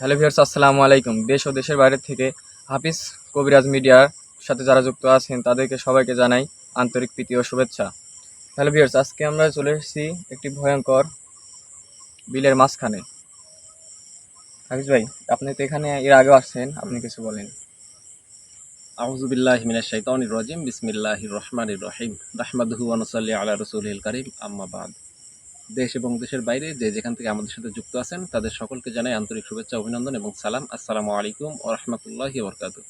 Hello viewers, আসসালামু আলাইকুম। দেশ ও দেশের বাইরে থেকে হাফিজ কবিরাজ মিডিয়ার সাথে যারা যুক্ত আছেন, তাদেরকে সবাইকে জানাই আন্তরিক প্রীতি ও শুভেচ্ছা। হ্যালো ভিউয়ার্স, আজকে আমরা চলে এসেছি একটি ভয়ঙ্কর বিলের মাঝখানে। হাফিজ ভাই, আপনি তো এখানে এর আগে আসছেন, আপনি কিছু বলেন। আউজুবিল্লাহ মিনাশ শাইতানির রাজিম, বিসমিল্লাহির রহমানির রহিম। রাহমাদুহু ওয়া নুসাল্লি আলা রাসূলিল কারীম, আম্মা বাদ। দেশ এবং দেশের বাইরে যে যেখান থেকে আমাদের সাথে যুক্ত আছেন, তাদের সকলকে জানাই আন্তরিক শুভেচ্ছা, অভিনন্দন এবং সালাম। আসসালামু আলাইকুম ও রাহমাতুল্লাহি ওয়া বারাকাতুহু।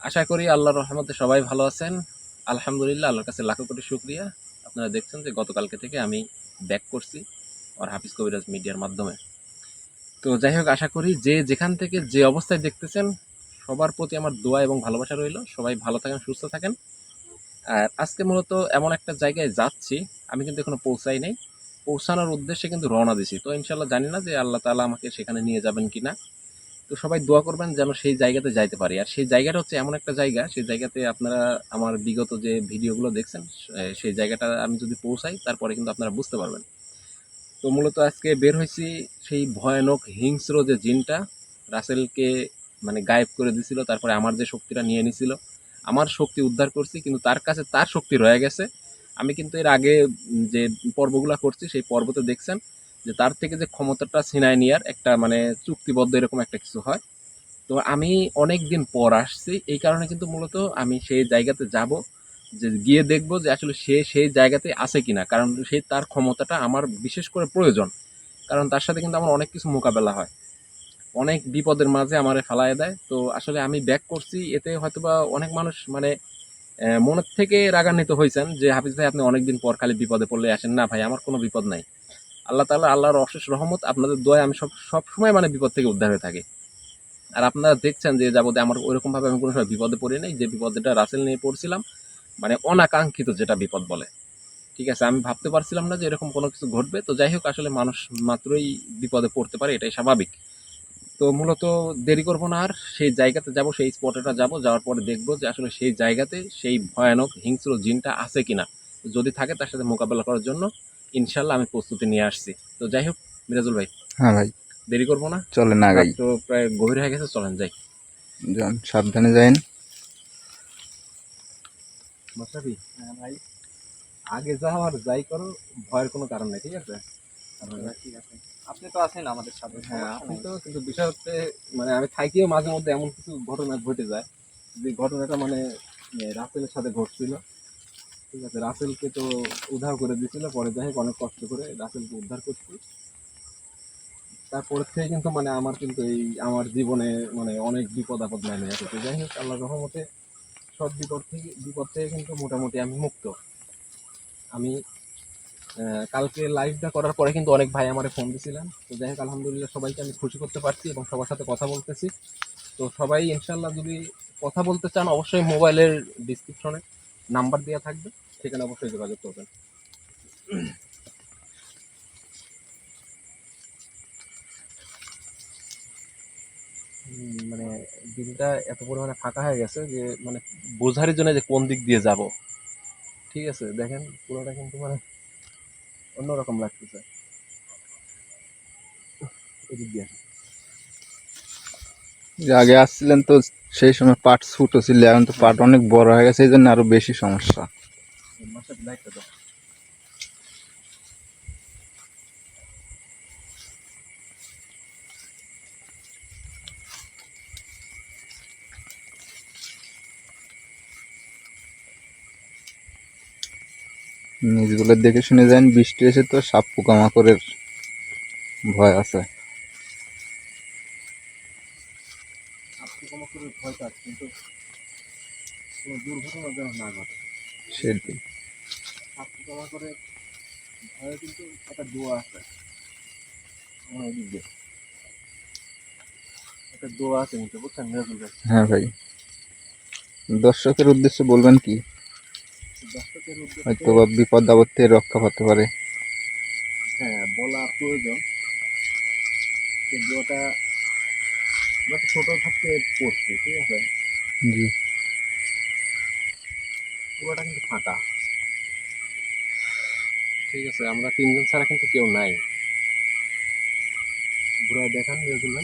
আশা করি আল্লাহর রহমতে সবাই ভালো আছেন। আলহামদুলিল্লাহ, আল্লাহর কাছে লাখো কোটি শুকরিয়া। আপনারা দেখছেন যে গতকালকে থেকে আমি ব্যাক করছি আর হাফিজ কবিরাজ মিডিয়ার মাধ্যমে। তো যাই হোক, আশা করি যে যেখান থেকে যে অবস্থায় দেখতেছেন, সবার প্রতি আমার দোয়া এবং ভালোবাসা রইল। সবাই ভালো থাকেন, সুস্থ থাকেন। আর আজকে মূলত এমন একটা জায়গায় যাচ্ছি, আমি কিন্তু এখনও পৌঁছাই নাই। পৌঁছানোর উদ্দেশ্যে কিন্তু রওনা দিছি। তো ইনশাল্লাহ জানি না যে আল্লাহ তাআলা আমাকে সেখানে নিয়ে যাবেন কিনা। তো সবাই দোয়া করবেন যেন সেই জায়গাতে যাইতে পারি। আর সেই জায়গাটা হচ্ছে এমন একটা জায়গা, সেই জায়গাতে আপনারা আমার বিগত যে ভিডিওগুলো দেখছেন সেই জায়গাটা আমি যদি পৌঁছাই, তারপরে কিন্তু আপনারা বুঝতে পারবেন। তো মূলত আজকে বের হয়েছি সেই ভয়ানক হিংস্র যে জিনটা, রাসেলকে মানে গায়েব করে দিছিল, তারপরে আমার যে শক্তিটা নিয়ে নিছিল, আমার শক্তি উদ্ধার করছি, কিন্তু তার কাছে তার শক্তি রয়ে গেছে। আমি কিন্তু এর আগে যে পর্বগুলা করছি, সেই পর্বতে দেখছেন যে তার থেকে যে ক্ষমতাটা ছিনায় নেওয়ার একটা মানে চুক্তিবদ্ধ এরকম একটা কিছু হয়। তো আমি অনেক দিন পর আসছি, এই কারণে কিন্তু মূলত আমি সেই জায়গাতে যাব, যে গিয়ে দেখব যে আসলে সে সেই জায়গাতে আছে কিনা। কারণ সেই তার ক্ষমতাটা আমার বিশেষ করে প্রয়োজন, কারণ তার সাথে কিন্তু আমার অনেক কিছু মোকাবেলা হয়। অনেক বিপদের মাঝে আমারে ফেলায় দেয়। তো আসলে আমি ব্যাক করছি, এতে হয়তোবা অনেক মানুষ মানে মনের থেকে রাগান্বিত হয়েছেন যে, হাফিজ ভাই, আপনি অনেকদিন পর খালি বিপদে পড়লে আসেন। না ভাই, আমার কোনো বিপদ নাই। আল্লাহ তালা আল্লাহর অশেষ রহমত, আপনাদের দোয়ায় আমি সব সব সময় মানে বিপদ থেকে উদ্ধার হয়ে থাকি। আর আপনারা দেখছেন যে যাবতে আমার ওইরকম ভাবে আমি কোনো সময় বিপদে পড়ি নাই। যে বিপদটা রাসেল নিয়ে পড়ছিলাম মানে অনাকাঙ্ক্ষিত যেটা বিপদ বলে। ঠিক আছে, আমি ভাবতে পারছিলাম না যে এরকম কোনো কিছু ঘটবে। তো যাই হোক, আসলে মানুষ মাত্রই বিপদে পড়তে পারে, এটাই স্বাভাবিক। তো মূলত দেরি করব না আর। সেই জায়গাতে যাব সেই স্পটেটা যাব যাওয়ার পরে দেখব যে আসলে সেই জায়গাতে সেই ভয়ানক হিংস্র জিনটা আছে কিনা। যদি থাকে তার সাথে মোকাবেলা করার জন্য ইনশাল্লাহ আমি প্রস্তুতি নিয়ে আসছি। তো যাই হোক মিরাজুল ভাই হ্যাঁ ভাই। দেরি করব না। চলেন আগাই তো প্রায় গভীর হয়ে গেছে চলেন যাই। যান সাবধানে যাইন। হ্যাঁ ভাই আগে যাও আর যাই করো ভয়ের কোনো কারণ নেই ঠিক আছে? আপনি তো আছেন আমাদের সাথে হ্যাঁ আপনি তো কিন্তু বিষয় হচ্ছে মানে আমি থাকিও মাঝে মধ্যে এমন কিছু ঘটনা ঘটে যায়। যে ঘটনাটা মানে রাসেলের সাথে ঘটছিল। ঠিক আছে রাসেলকে তো উদ্ধার করে দিয়েছিল পরে যাই হোক অনেক কষ্ট করে রাসেলকে উদ্ধার করছি তারপরে থেকে কিন্তু মানে আমার কিন্তু এই আমার জীবনে মানে অনেক বিপদ আপদ নেমে আছে তো যাই হোক আল্লাহ রহমতে সব বিপদ থেকে বিপদ থেকে কিন্তু মোটামুটি আমি মুক্ত। আমি কালকে লাইভটা করার পরে কিন্তু অনেক ভাই আমার ফোন দিয়েছিলেন তো যাই হোক, আলহামদুলিল্লাহ সবাইকে আমি খুশি করতে পারছি এবং সবার সাথে কথা বলতেছি। তো সবাই ইনশাল্লাহ যদি কথা বলতে চান, অবশ্যই মোবাইলের ডিসক্রিপশনে নাম্বার দেওয়া থাকবে। সেখানে অবশ্যই যোগাযোগ করবেন। মানে দিনটা এত পরিমাণে ফাঁকা হয়ে গেছে যে মানে বোঝার জন্য যে কোন দিক দিয়ে যাব। ঠিক আছে, দেখেন পুরোটা কিন্তু মানে অন্যরকম লাগতেছে। আগে আসছিলেন তো সেই সময় পাট ছোট ছিল এখন তো পাট অনেক বড় হয়ে গেছে এই জন্য আরও বেশি সমস্যা। নিজগুলো দেখে শুনে যান বৃষ্টি এসে তো সাপ পোকামাকড়ের ভয় আছে। কিন্তু সেটাই। একটা দোয়া আছে। আমার ওদিক একটা দোয়া আছে কিন্তু বুঝছেন? হ্যাঁ ভাই। দর্শকের উদ্দেশ্যে বলবেন কি? হয়তো বা বিপদ আপদ থেকে রক্ষা পেতে পারে। হ্যাঁ বলা প্রয়োজন। যে দোয়াটা আমরা তো ছোটো থাকতে পড়ছি ঠিক আছে? জি। পুরোটা কিন্তু ফাঁকা। ঠিক আছে আমরা তিনজন ছাড়া কিন্তু কেউ নাই। ঘুরে দেখান মেজুল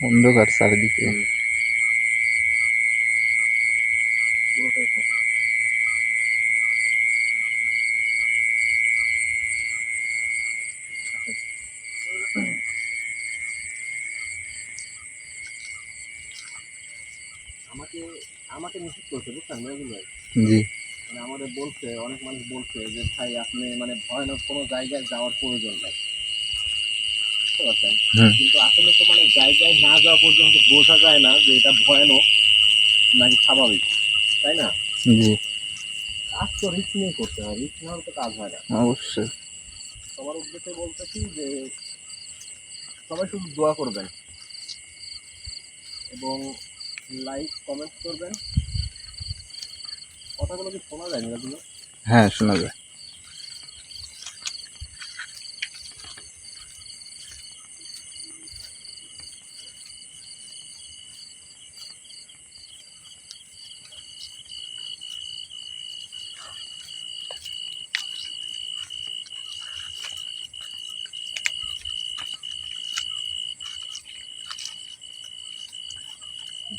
অন্ধকার চারিদিকে পুরোটাই ফাঁকা। আমাকে আমাকে নিষেধ করছে বুঝছেন? মেয়েগুলো জি। মানে আমাদের বলছে অনেক মানুষ বলছে যে ভাই আপনি মানে ভয়ানক কোনো জায়গায় যাওয়ার প্রয়োজন নেই। বুঝতে পারছেন? কিন্তু আসলে তো মানে জায়গায় না যাওয়া পর্যন্ত বোঝা যায় না যে এটা ভয়ানক নাকি স্বাভাবিক তাই না? জি। কাজ তো রিস্ক নিয়ে করতে হয় রিস্ক না হলে তো কাজ হয় না। অবশ্যই। সবার উদ্দেশ্যে বলতেছি যে সবাই শুধু দোয়া করবেন। এবং লাইক কমেন্ট করবেন। কথাগুলো কি শোনা যায় এগুলো হ্যাঁ শোনা যায়।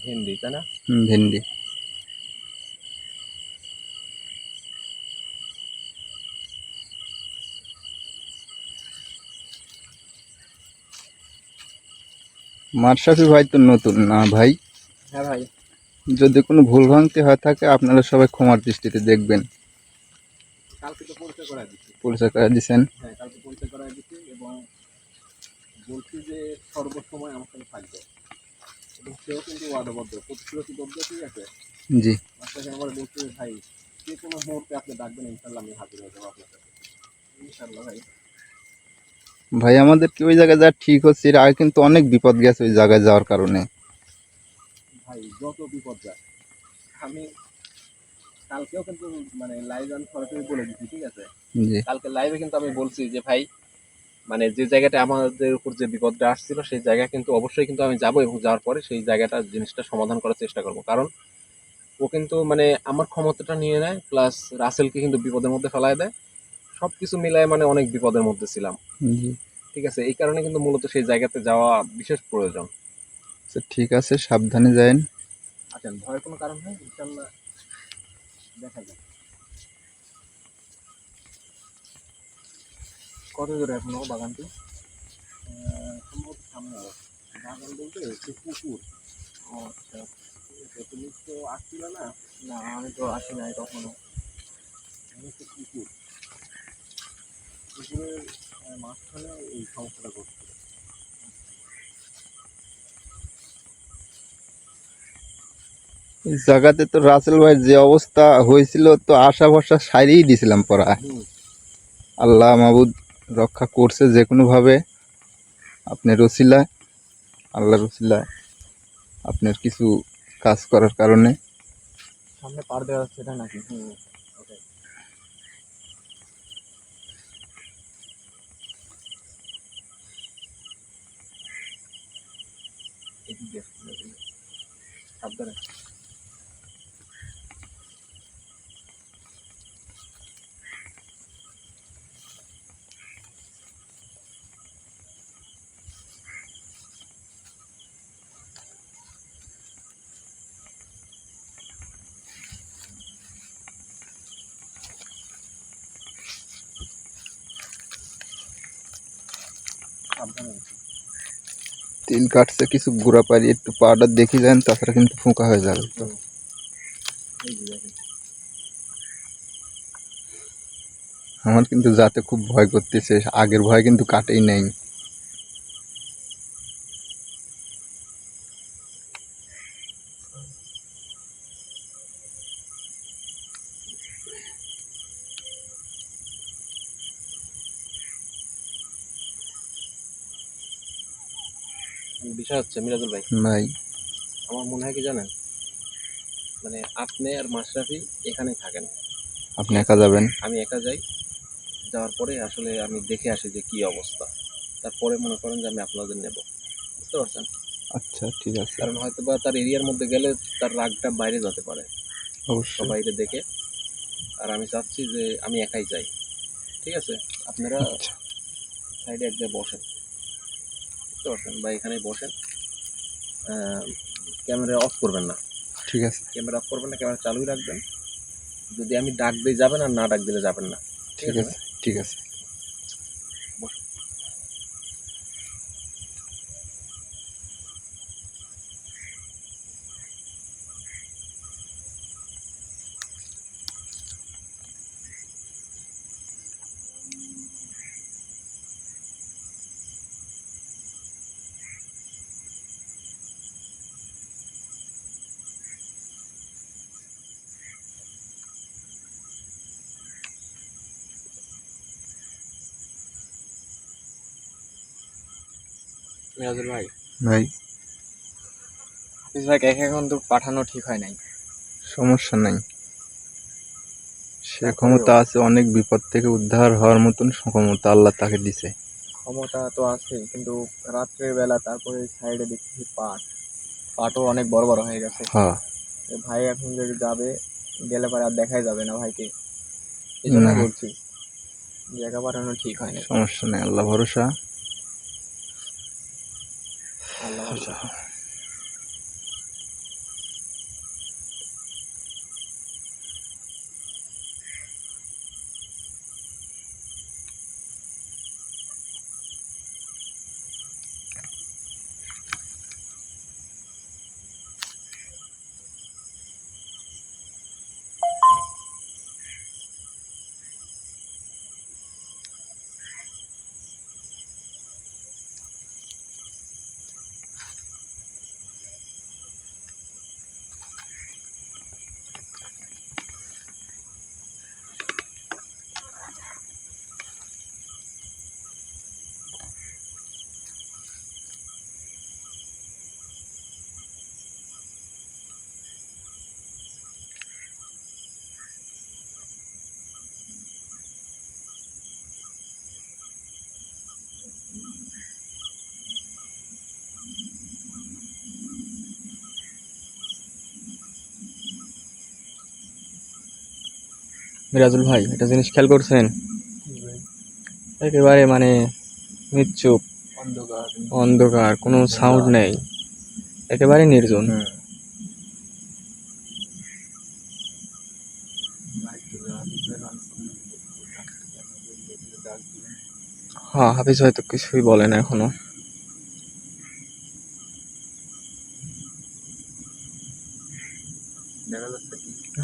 হিন্দি তাই না? ভেন্ডি মারসাফি ভাই তো নতুন না ভাই? হ্যাঁ ভাই। যদি কোনো ভুল ভ্রান্তি হয়ে থাকে আপনারা সবাই ক্ষমার দৃষ্টিতে দেখবেন। কালকে তো পরিচয় করা দিচ্ছি। পরিচয় করে দিচ্ছেন হ্যাঁ কালকে পরিচয় করা দিচ্ছি এবং বলছি যে সর্বসময় আমার সাথে থাকবে। সেও কিন্তু আছে? জি। আপনাকে আমার বলছে ভাই যে কোনো মুহূর্তে আপনি ডাকবেন ইনশাল্লাহ আমি হাজির হয়ে যাব আপনার সাথে ইনশাল্লাহ ভাই। ভাই আমাদের কি ওই জায়গায় যা ঠিক হচ্ছে এর আগে কিন্তু অনেক বিপদ গেছে ওই জায়গায় যাওয়ার কারণে। ভাই যত বিপদ যাক আমি কালকেও কিন্তু মানে লাইভ আমি সরাসরি বলে দিচ্ছি ঠিক আছে? কালকে লাইভে কিন্তু আমি বলছি যে ভাই মানে যে জায়গাটা আমাদের উপর যে বিপদটা আসছিল সেই জায়গা কিন্তু অবশ্যই কিন্তু আমি যাব এবং যাওয়ার পরে সেই জায়গাটা জিনিসটা সমাধান করার চেষ্টা করব। কারণ ও কিন্তু মানে আমার ক্ষমতাটা নিয়ে নেয় প্লাস রাসেলকে কিন্তু বিপদের মধ্যে ফেলায় দেয়। সব কিছু মিলায় মানে অনেক বিপদের মধ্যে ছিলাম। ঠিক আছে এই কারণে কিন্তু মূলত সেই জায়গাতে যাওয়া বিশেষ প্রয়োজন। আচ্ছা, ঠিক আছে সাবধানে যায়েন আচ্ছা ভয়ের কোনো কারণ নেই? ইনশাল্লাহ দেখা যাক। কত দূরে এখনও বাগানটি। সম্ভবত সামনে বাগান বলতে একটু পুকুর। আচ্ছা তুমি তো আসছিলে না? না আমি তো আসি নাই কখনো। হচ্ছে পুকুর। পুকুরের মাঝখানে এই সমস্যাটা এই জায়গাতে তো রাসেল ভাই যে অবস্থা হয়েছিল তো আশা ভরসা সারিয়েই দিছিলাম পড়া। আল্লাহ মাবুদ। রক্ষা করছে যে কোনোভাবে আপনি রসিলা আল্লাহ রসিলা আপনার কিছু কাজ করার কারণে। সামনে পার দেওয়া যাচ্ছে এটা নাকি। সাবধানে। তিল কাটছে কিছু গুঁড়া পারি একটু পাউডার দেখি যান, তাছাড়া কিন্তু ফোঁকা হয়ে যাবে আমার কিন্তু যাতে খুব ভয় করতেছে, আগের ভয় কিন্তু কাটেই নাই। বিষয় হচ্ছে মিরাজুল ভাই? ভাই। আমার মনে হয় কি জানেন? মানে আপনি আর মাশরাফি এখানেই থাকেন। আপনি একা যাবেন? আমি একা যাই। যাওয়ার পরে আসলে আমি দেখে আসি যে কি অবস্থা। তারপরে মনে করেন যে আমি আপনাদের নেব। বুঝতে পারছেন? আচ্ছা ঠিক আছে। কারণ হয়তো বা তার এরিয়ার মধ্যে গেলে তার রাগটা বাইরে যেতে পারে। অবশ্যই। বাইরে দেখে। আর আমি চাচ্ছি যে আমি একাই যাই। ঠিক আছে? আপনারা আচ্ছা। সাইডে এক জায়গায় বসেন। বুঝতে পারছেন? বা এখানে বসেন। ক্যামেরা অফ করবেন না। ঠিক আছে। ক্যামেরা অফ করবেন না ক্যামেরা চালুই রাখবেন। যদি আমি ডাক দিয়ে যাবেন আর না ডাক দিলে যাবেন না। ঠিক আছে ঠিক আছে। মিরাজুল ভাই। ভাই। হাফিজ ভাইকে এখন তো পাঠানো ঠিক হয় নাই। সমস্যা নাই। সে ক্ষমতা আছে অনেক বিপদ থেকে উদ্ধার হওয়ার মতন ক্ষমতা আল্লাহ তাকে দিছে। ক্ষমতা তো আছে কিন্তু রাত্রের বেলা তারপরে সাইডে দেখছি পাট। পাটও অনেক বড় বড় হয়ে গেছে। হ্যাঁ। ভাই এখন যদি যাবে গেলে পরে আর দেখাই যাবে না ভাইকে। এই জন্য বলছি জায়গা পাঠানো ঠিক হয় না সমস্যা নাই আল্লাহ ভরসা। আল্লাহ ভরসা। মিরাজুল ভাই একটা জিনিস খেয়াল করছেন? একেবারে মানে নিশ্চুপ অন্ধকার অন্ধকার কোনো সাউন্ড নেই একেবারে নির্জন। হ্যাঁ হাফিজ হয়তো কিছুই বলে না এখনও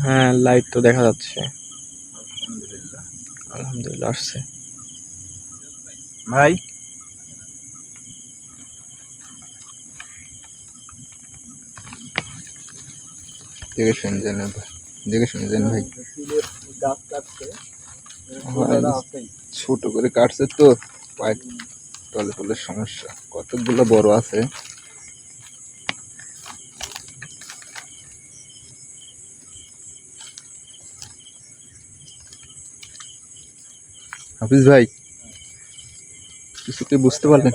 হ্যাঁ লাইট তো দেখা যাচ্ছে। আলহামদুলিল্লাহ আসছে। ভাই? দেখে শুনে যান দেখে শুনে যান ভাই। ছোট করে কাটছে তো। পাইপ তলে তলে সমস্যা। কতগুলো বড় আছে? হাফিজ ভাই কিছুতে বুঝতে পারলেন।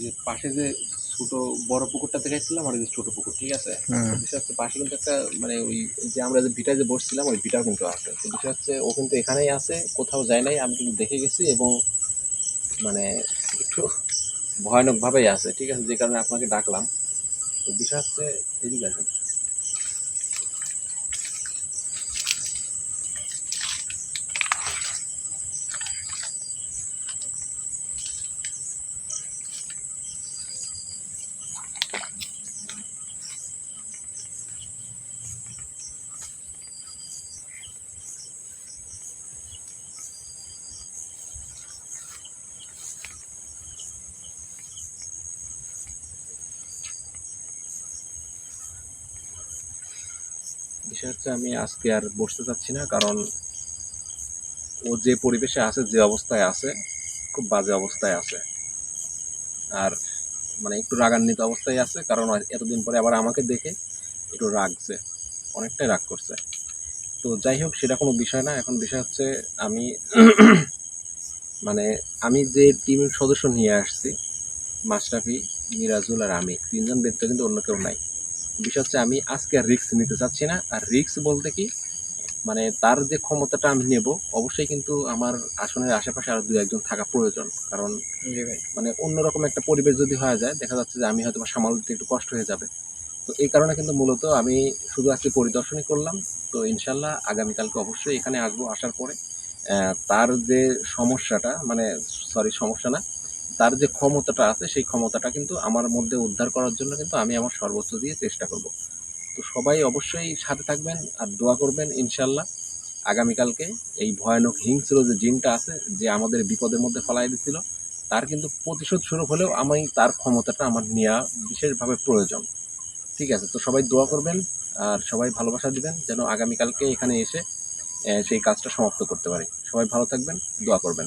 যে পাশে যে ছোট বড় পুকুরটা দেখাইছিলাম আর যে ছোট পুকুর ঠিক আছে? বিষয় হচ্ছে পাশে কিন্তু একটা মানে ওই যে আমরা যে ভিটা যে বসছিলাম ওই ভিটাও কিন্তু আছে। তো বিষয় হচ্ছে ও কিন্তু এখানেই আছে কোথাও যায় নাই আমি কিন্তু দেখে গেছি এবং মানে একটু ভয়ানকভাবেই আছে ঠিক আছে? যে কারণে আপনাকে ডাকলাম। তো বিষয় হচ্ছে এদিকে আসেন বিষয় হচ্ছে আমি আজকে আর বসতে চাচ্ছি না, কারণ ও যে পরিবেশে আছে, যে অবস্থায় আছে, খুব বাজে অবস্থায় আছে। আর মানে একটু রাগান্বিত অবস্থায় আছে, কারণ এতদিন পরে আবার আমাকে দেখে একটু রাগছে, অনেকটাই রাগ করছে। তো যাই হোক, সেটা কোনো বিষয় না, এখন বিষয় হচ্ছে আমি মানে আমি যে টিমের সদস্য নিয়ে আসছি মাশরাফি মিরাজুল আর আমি, তিনজন ব্যক্তি কিন্তু অন্য কেউ নাই। বিষয় হচ্ছে আমি আজকে আর রিস্ক নিতে চাচ্ছি না। আর রিস্ক বলতে কি? মানে তার যে ক্ষমতাটা আমি নেব অবশ্যই কিন্তু আমার আসনের আশেপাশে আরও দু একজন থাকা প্রয়োজন। কারণ মানে অন্যরকম একটা পরিবেশ যদি হয়ে যায় দেখা যাচ্ছে যে আমি হয়তো বা সামাল দিতে একটু কষ্ট হয়ে যাবে। তো এই কারণে কিন্তু মূলত আমি শুধু আজকে পরিদর্শনই করলাম। তো ইনশাল্লাহ আগামীকালকে অবশ্যই এখানে আসব আসার পরে। তার যে সমস্যাটা মানে সরি সমস্যা না তার যে ক্ষমতাটা আছে, সেই ক্ষমতাটা কিন্তু আমার মধ্যে উদ্ধার করার জন্য কিন্তু আমি আমার সর্বোচ্চ দিয়ে চেষ্টা করব। তো সবাই অবশ্যই সাথে থাকবেন আর দোয়া করবেন ইনশাল্লাহ আগামীকালকে এই ভয়ানক হিংস্র যে জিনটা আছে, যে আমাদের বিপদের মধ্যে ফেলাই দিছিল, তার কিন্তু প্রতিশোধ স্বরূপ হলেও আমি তার ক্ষমতাটা আমার নেওয়া বিশেষভাবে প্রয়োজন। ঠিক আছে, তো সবাই দোয়া করবেন আর সবাই ভালোবাসা দিবেন, যেন আগামীকালকে এখানে এসে সেই কাজটা সমাপ্ত করতে পারি। সবাই ভালো থাকবেন, দোয়া করবেন।